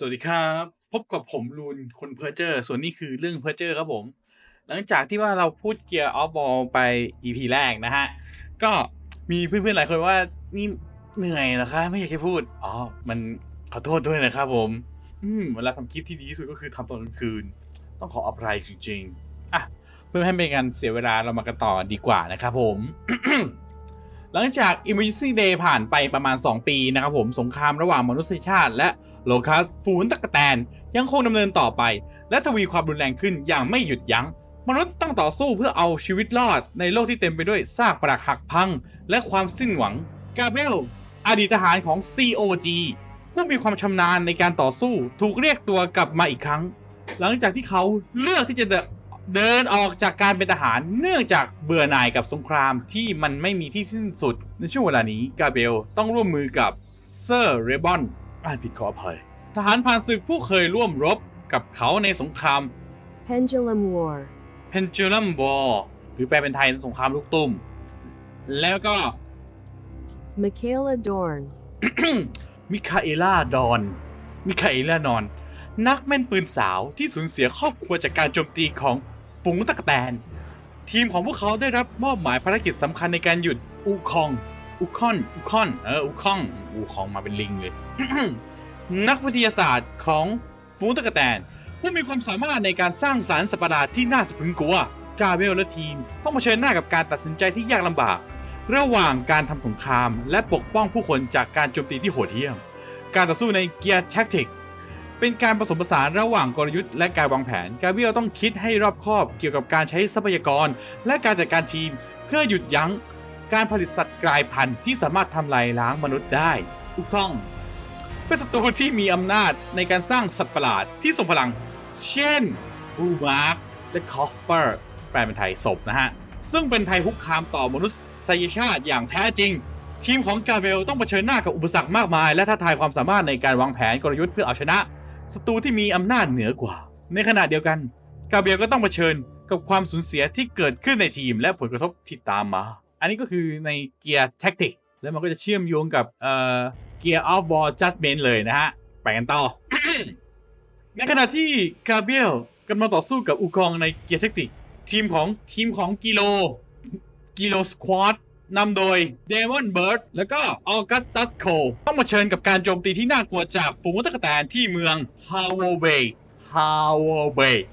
สวัสดีครับ พบกับผมลูนคนเพอร์เจอร์ส่วนนี้คือเรื่องเพอร์เจอร์ครับผม หลังจากที่ว่าเราพูดเกียร์ออฟบอลไป EP แรกนะฮะ ก็มีเพื่อนๆหลายคนว่านี่เหนื่อยเหรอคะไม่อยากจะพูด อ๋อ มันขอโทษด้วยนะครับผม อืมเวลาทำคลิปที่ดีที่สุดก็คือทำตอนกลางคืน ต้องขออภัยจริงๆอะเพื่อให้เป็นการเสียเวลาเรามากันต่อดีกว่านะครับผม หลังจาก Emergency Day ผ่านไปประมาณ 2 ปีนะครับผมสงครามระหว่างมนุษยชาติ และโลคัสฝูนตะกแตนยังคงดำเนินต่อไป และทวีความรุนแรงขึ้นอย่างไม่หยุดยัง้ง มนุษย์ต้องต่อสู้เพื่อเอาชีวิตรอดในโลกที่เต็มไปด้วยซากปรักหักพัง และความสิ้นหวังกาเบลอดีตทหารของ COG ผู้มีความชำนาญในการต่อสู้ถูกเรียกตัวกลับมาอีกครั้ง หลังจากที่เขาเลือกที่จะ เดินเดินออกจากการเป็นทหารเนื่องจากเบื่อหน่ายกับสงครามที่มันไม่มีที่สิ้นสุด ในช่วงเวลานี้กาเบลต้องร่วมมือกับเซอร์เรบอนอ่านผิดขออภัยทหารผ่านศึกผู้เคยร่วมรบกับเขาในสงคราม Pendulum War. Pendulum War หรือแปลเป็นไทยสงครามลูกตุ้ม แล้วก็ Michaela Dorn. มิคาเอล่าดอน มิคาเอล่านอน นักแม่นปืนสาวที่สูญเสียครอบครัวจากการโจมตีของ ฝูงตะกแตน ทีมของพวกเขาได้รับมอบหมายภารกิจสำคัญในการหยุดอูคองอูคอนอูคอนเอออูคองอูคองมาเป็นลิงเลย นักวิทยาศาสตร์ของฝูงตะกแตน ผู้มีความสามารถในการสร้างสารสัตว์ประหลาดที่น่าสะพรึงกลัวกาเบลและทีม ต้องเผชิญหน้ากับการตัดสินใจที่ยากลำบาก ระหว่างการทำสงคราม และปกป้องผู้คนจากการโจมตีที่โหดเหี้ยม การต่อสู้ในเกียร์แท็กติก เป็นการผสมผสานระหว่างกลยุทธ์และการวางแผน กาเบรียลต้องคิดให้รอบคอบเกี่ยวกับการใช้ทรัพยากร และการจัดการทีม เพื่อหยุดยั้งการผลิตสัตว์กลายพันธุ์ที่สามารถทำลายล้างมนุษย์ได้ถูกต้อง เป็นศัตรูที่มีอำนาจในการสร้างสัตว์ประหลาดที่ทรงพลัง เช่นบูมาร์กและคอฟเปอร์แปลเป็นไทยศพนะฮะ ซึ่งเป็นภัยคุกคามต่อมนุษยชาติอย่างแท้จริง ทีมของกาเบลต้องเผชิญหน้ากับอุปสรรคมากมาย และท้าทายความสามารถในการวางแผนกลยุทธ์เพื่อเอาชนะศัตรูที่มีอำนาจเหนือกว่า ในขณะเดียวกัน กาเบลก็ต้องเผชิญกับความสูญเสียที่เกิดขึ้นในทีม และผลกระทบที่ตามมา อันนี้ก็คือในเกียร์แท็กติกแล้วมันก็จะเชื่อมโยงกับเอ่อเกียร์ออฟวอลจัดเมนเลยนะฮะ ไปกันต่อ ในขณะที่กาเบลกำลังต่อสู้กับอูกองในเกียร์แท็กติกทีมของทีมของกิโลกิโลสควอต นำโดยเดมอนเบิร์ดแล้วก็ออกัสตัสโคต้องมาเชิญกับการโจมตีที่น่ากลัวจากฝูงตะกแตนที่เมืองฮาวเวเบย์ฮาวเวเบย์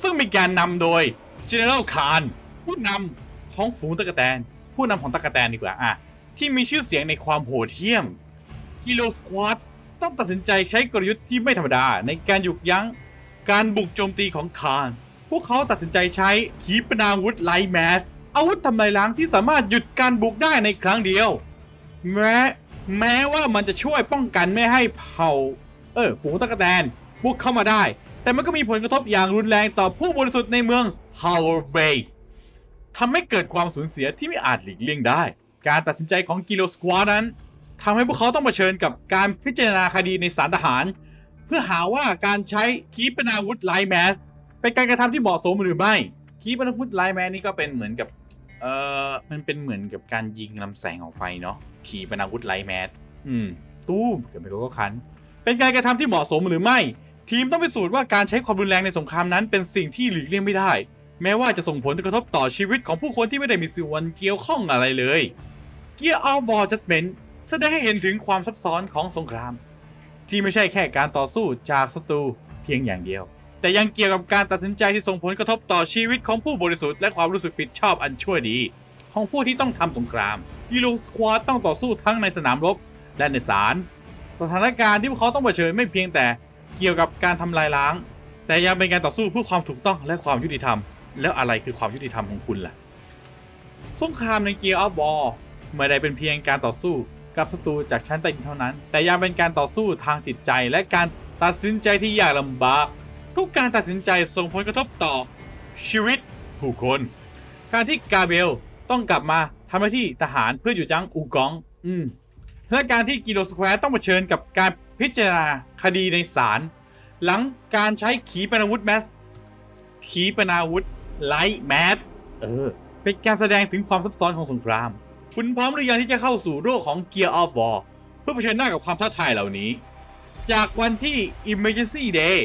ซึ่งมีการนำโดย General Khan ผู้นำของฝูงตะกแตนผู้นำของตะกแตนดีกว่าอะที่มีชื่อเสียงในความโหดเหี้ยมกิโลสควอตต้องตัดสินใจใช้กลยุทธ์ที่ไม่ธรรมดา ในการหยุดยั้งการบุกโจมตีของคานพวกเขาตัดสินใจใช้ขีปนาวุธไลท์แมส อาวุธทำลายล้างที่สามารถหยุดการบุกได้ในครั้งเดียว แม้แม้ว่ามันจะช่วยป้องกันไม่ให้เผ่า เออฝูงตะกแตนบุกเข้ามาได้ แต่มันก็มีผลกระทบอย่างรุนแรงต่อผู้บริสุทธิ์ในเมืองฮาวเบย์ทำให้เกิดความสูญเสียที่ไม่อาจหลีกเลี่ยงได้ การตัดสินใจของกิโลสควอนั้นทำให้พวกเขาต้องเผชิญกับการพิจารณาคดีในศาลทหาร เพื่อหาว่าการใช้ขีปนาวุธไลท์แมสเป็นการกระทำที่เหมาะสมหรือไม่ขีปนาวุธไลท์แมสนี่ก็เป็นเหมือนกับ เอ่อมันเป็นเหมือนกับการยิงลำแสงออกไปเนาะขี่ปนาวุธไลแมสอืม ตู้มเกิดไปก็คัน เป็นการกระทำที่เหมาะสมหรือไม่ ทีมต้องพิสูจน์ว่าการใช้ความรุนแรงในสงครามนั้นเป็นสิ่งที่หลีกเลี่ยงไม่ได้ แม้ว่าจะส่งผลกระทบต่อชีวิตของผู้คนที่ไม่ได้มีส่วนเกี่ยวข้องอะไรเลย Gear of War Judgment แสดงให้เห็นถึงความซับซ้อนของสงคราม ที่ไม่ใช่แค่การต่อสู้จากศัตรูเพียงอย่างเดียว แต่ยังเกี่ยวกับการตัดสินใจที่ส่งผลกระทบต่อชีวิตของผู้บริสุทธิ์และความรู้สึกผิดชอบอันชั่วดี ของผู้ที่ต้องทำสงครามกิโลสควอตต้องต่อสู้ทั้งในสนามรบและในศาลสถานการณ์ที่พวกเขาต้องเผชิญไม่เพียงแต่เกี่ยวกับการทำลายล้าง แต่ยังเป็นการต่อสู้เพื่อความถูกต้องและความยุติธรรม แล้วอะไรคือความยุติธรรมของคุณล่ะ สงครามในเกียร์ออฟบอลไม่ได้เป็นเพียงการต่อสู้กับศัตรูจากชั้นใต้ดินเท่านั้น แต่ยังเป็นการต่อสู้ทางจิตใจและการตัดสินใจที่ยากลำบาก ทุกการตัดสินใจส่งผลกระทบต่อ ชีวิตผู้คน การที่กาเบลต้องกลับมาทำหน้าที่ทหารเพื่อหยุดยั้งอูกอง อืมและการที่กิโลสแควร์ต้องเผชิญกับการพิจารณาคดีในศาลหลังการใช้ขีปนาวุธแมสขีปนาวุธไลท์แมสเออ เป็นการแสดงถึงความซับซ้อนของสงคราม คุณพร้อมหรือยังที่จะเข้าสู่โลกของ Gear of War เพื่อเผชิญหน้ากับความท้าทายเหล่านี้ จากวันที่ Emergency Day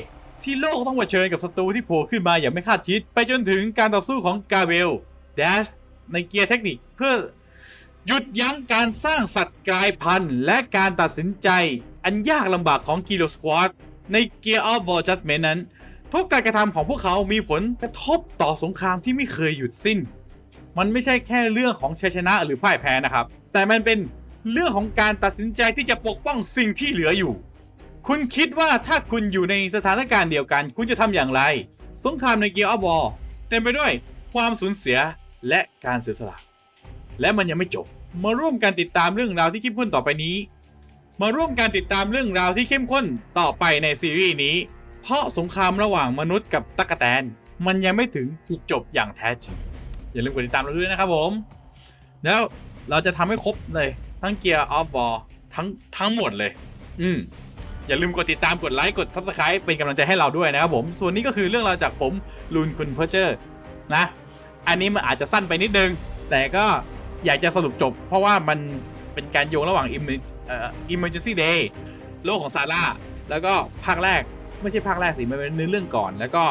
ที่โลกต้องเผชิญกับศัตรูที่โผล่ขึ้นมาอย่างไม่คาดคิด ไปจนถึงการต่อสู้ของกาเบลดชในเกียร์เทคนิคเพื่อหยุดยั้งการสร้างสัตว์กลายพันธุ์ และการตัดสินใจ อันยากลำบากของกิโลสควอตใน Gear of War Judgment นั้น ทุกการกระทำของพวกเขามีผลกระทบต่อสงครามที่ไม่เคยหยุดสิ้น มันไม่ใช่แค่เรื่องของชัยชนะหรือพ่ายแพ้นะครับ แต่มันเป็นเรื่องของการตัดสินใจที่จะปกป้องสิ่งที่เหลืออยู่ คุณคิดว่าถ้าคุณอยู่ในสถานการณ์เดียวกัน คุณจะทำอย่างไร สงครามในเกียร์ออฟวอร์เต็มไปด้วยความสูญเสียและการเสียสละ และมันยังไม่จบ มาร่วมกันติดตามเรื่องราวที่เข้มข้นต่อไปนี้ มาร่วมกันติดตามเรื่องราวที่เข้มข้นต่อไปในซีรีส์นี้ เพราะสงครามระหว่างมนุษย์กับตั๊กแตน มันยังไม่ถึงจุดจบอย่างแท้จริง อย่าลืมกดติดตามเราด้วยนะครับผม แล้วเราจะทำให้ครบเลย ทั้งเกียร์ออฟบอลทั้งทั้งหมดเลย อืม อย่าลืมกดติดตามกดไลค์กด subscribe เป็นกำลังใจให้เราด้วยนะครับผม ส่วนนี้ก็คือเรื่องราวจากผมลุนคุณเพอร์เจอร์นะ อันนี้มันอาจจะสั้นไปนิดนึง แต่ก็อยากจะสรุปจบ เพราะว่ามันเป็นการโยงระหว่าง Emer- เอ่อ emergency day โลกของซาร่าแล้วก็ภาคแรกไม่ใช่ภาคแรกสิ มันเป็นเนื้อเรื่องก่อน แล้วก็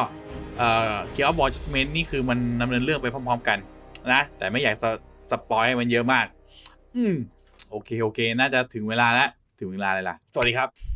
เอ่อ Gear of War Judgment นี่คือมันดำเนินเรื่องไปพร้อม ๆ กันนะ แต่ไม่อยากสปอยให้มันเยอะมาก อืม โอเค โอเค น่าจะถึงเวลาแล้ว ถึงเวลาเลยล่ะ สวัสดีครับ